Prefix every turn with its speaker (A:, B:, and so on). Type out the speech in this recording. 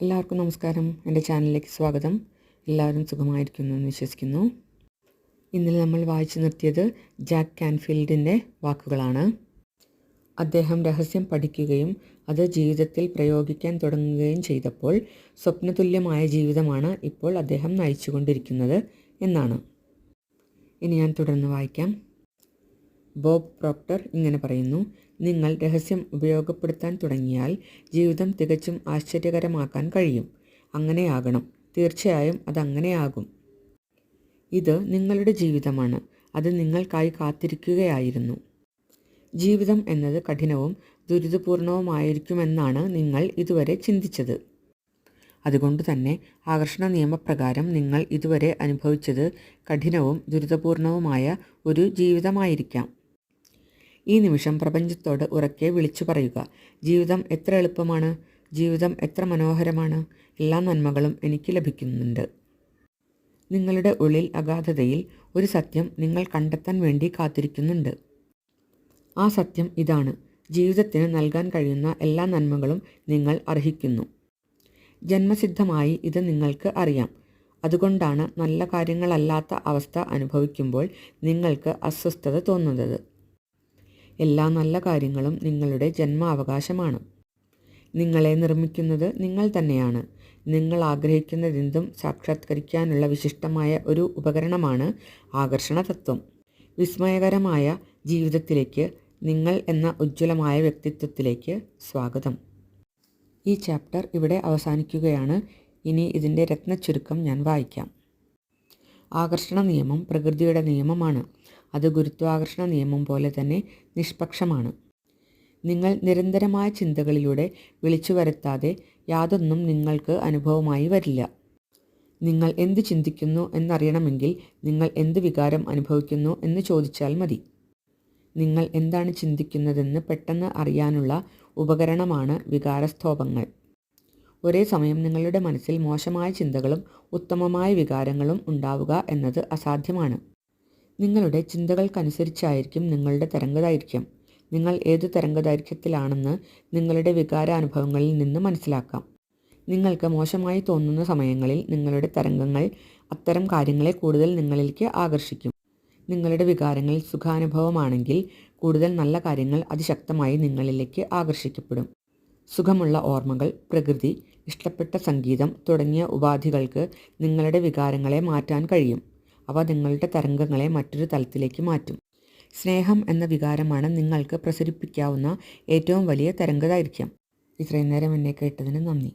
A: എല്ലാവർക്കും നമസ്കാരം. എന്റെ ചാനലിലേക്ക് സ്വാഗതം. എല്ലാവരും സുഖമായിരിക്കുന്നു എന്ന് വിശ്വസിക്കുന്നു. ഇന്നലെ നമ്മൾ വായിച്ചു നിർത്തിയത് ജാക്ക് കാൻഫീൽഡിന്റെ വാക്കുകളാണ്. അദ്ദേഹം രഹസ്യം പഠിക്കുകയും അത് ജീവിതത്തിൽ പ്രയോഗിക്കാൻ തുടങ്ങുകയും ചെയ്തപ്പോൾ സ്വപ്നതുല്യമായ ജീവിതമാണ് ഇപ്പോൾ അദ്ദേഹം നയിച്ചുകൊണ്ടിരിക്കുന്നത് എന്നാണ്. ഇനി ഞാൻ തുടർന്ന് വായിക്കാം. ബോബ് പ്രോക്ടർ ഇങ്ങനെ പറയുന്നു നിങ്ങൾ രഹസ്യം ഉപയോഗപ്പെടുത്താൻ തുടങ്ങിയാൽ ജീവിതം തികച്ചും ആശ്ചര്യകരമാക്കാൻ കഴിയും. അങ്ങനെയാകണം. തീർച്ചയായും അതങ്ങനെയാകും ഇത് നിങ്ങളുടെ ജീവിതമാണ്. അത് നിങ്ങൾക്കായി കാത്തിരിക്കുകയായിരുന്നു. ജീവിതം എന്നത് കഠിനവും ദുരിതപൂർണവുമായിരിക്കുമെന്നാണ് നിങ്ങൾ ഇതുവരെ ചിന്തിച്ചത്. അതുകൊണ്ട് തന്നെ ആകർഷണ നിയമപ്രകാരം നിങ്ങൾ ഇതുവരെ അനുഭവിച്ചത് കഠിനവും ദുരിതപൂർണവുമായ ഒരു ജീവിതമായിരിക്കാം. ഈ നിമിഷം പ്രപഞ്ചത്തോട് ഉറക്കെ വിളിച്ചു പറയുക. ജീവിതം എത്ര എളുപ്പമാണ്. ജീവിതം എത്ര മനോഹരമാണ്. എല്ലാ നന്മകളും എനിക്ക് ലഭിക്കുന്നുണ്ട്. നിങ്ങളുടെ ഉള്ളിൽ അഗാധതയിൽ ഒരു സത്യം നിങ്ങൾ കണ്ടെത്താൻ വേണ്ടി കാത്തിരിക്കുന്നുണ്ട്. ആ സത്യം ഇതാണ്. ജീവിതത്തിന് നൽകാൻ കഴിയുന്ന എല്ലാ നന്മകളും നിങ്ങൾ അർഹിക്കുന്നു. ജന്മസിദ്ധമായി ഇത് നിങ്ങൾക്ക് അറിയാം. അതുകൊണ്ടാണ് നല്ല കാര്യങ്ങളല്ലാത്ത അവസ്ഥ അനുഭവിക്കുമ്പോൾ നിങ്ങൾക്ക് അസ്വസ്ഥത തോന്നുന്നത്. എല്ലാ നല്ല കാര്യങ്ങളും നിങ്ങളുടെ ജന്മാവകാശമാണ്. നിങ്ങളെ നിർമ്മിക്കുന്നത് നിങ്ങൾ തന്നെയാണ്. നിങ്ങൾ ആഗ്രഹിക്കുന്നതെന്തും സാക്ഷാത്കരിക്കാനുള്ള വിശിഷ്ടമായ ഒരു ഉപകരണമാണ് ആകർഷണ തത്വം വിസ്മയകരമായ ജീവിതത്തിലേക്ക് നിങ്ങൾ എന്ന ഉജ്ജ്വലമായ വ്യക്തിത്വത്തിലേക്ക് സ്വാഗതം. ഈ ചാപ്റ്റർ ഇവിടെ അവസാനിക്കുകയാണ്. ഇനി ഇതിന്റെ രത്നച്ചുരുക്കം ഞാൻ വായിക്കാം. ആകർഷണ നിയമം പ്രകൃതിയുടെ നിയമമാണ്. അത് ഗുരുത്വാകർഷണ നിയമം പോലെ തന്നെ നിഷ്പക്ഷമാണ്. നിങ്ങൾ നിരന്തരമായ ചിന്തകളിലൂടെ വിളിച്ചു വരുത്താതെ യാതൊന്നും നിങ്ങൾക്ക് അനുഭവമായി വരില്ല. നിങ്ങൾ എന്ത് ചിന്തിക്കുന്നു എന്നറിയണമെങ്കിൽ നിങ്ങൾ എന്ത് വികാരം അനുഭവിക്കുന്നു എന്ന് ചോദിച്ചാൽ മതി. നിങ്ങൾ എന്താണ് ചിന്തിക്കുന്നതെന്ന് പെട്ടെന്ന് അറിയാനുള്ള ഉപകരണമാണ് വികാരസ്തോഭങ്ങൾ ഒരേ സമയം നിങ്ങളുടെ മനസ്സിൽ മോശമായ ചിന്തകളും ഉത്തമമായ വികാരങ്ങളും ഉണ്ടാവുക എന്നത് അസാധ്യമാണ്. നിങ്ങളുടെ ചിന്തകൾക്കനുസരിച്ചായിരിക്കും നിങ്ങളുടെ തരംഗദൈർഘ്യം. നിങ്ങൾ ഏത് തരംഗദൈർഘ്യത്തിലാണെന്ന് നിങ്ങളുടെ വികാരാനുഭവങ്ങളിൽ നിന്ന് മനസ്സിലാക്കാം. നിങ്ങൾക്ക് മോശമായി തോന്നുന്ന സമയങ്ങളിൽ നിങ്ങളുടെ തരംഗങ്ങൾ അത്തരം കാര്യങ്ങളെ കൂടുതൽ നിങ്ങളിലേക്ക് ആകർഷിക്കും. നിങ്ങളുടെ വികാരങ്ങൾ സുഖാനുഭവമാണെങ്കിൽ കൂടുതൽ നല്ല കാര്യങ്ങൾ അതിശക്തമായി നിങ്ങളിലേക്ക് ആകർഷിക്കപ്പെടും. സുഖമുള്ള ഓർമ്മകൾ പ്രകൃതി ഇഷ്ടപ്പെട്ട സംഗീതം തുടങ്ങിയ ഉപാധികൾക്ക് നിങ്ങളുടെ വികാരങ്ങളെ മാറ്റാൻ കഴിയും. അവ നിങ്ങളുടെ തരംഗങ്ങളെ മറ്റൊരു തലത്തിലേക്ക് മാറ്റും. സ്നേഹം എന്ന വികാരമാണ് നിങ്ങൾക്ക് പ്രസരിപ്പിക്കാവുന്ന ഏറ്റവും വലിയ തരംഗദൈർഘ്യം. ഇത്രയും നേരം എന്നെ കേട്ടതിന് നന്ദി.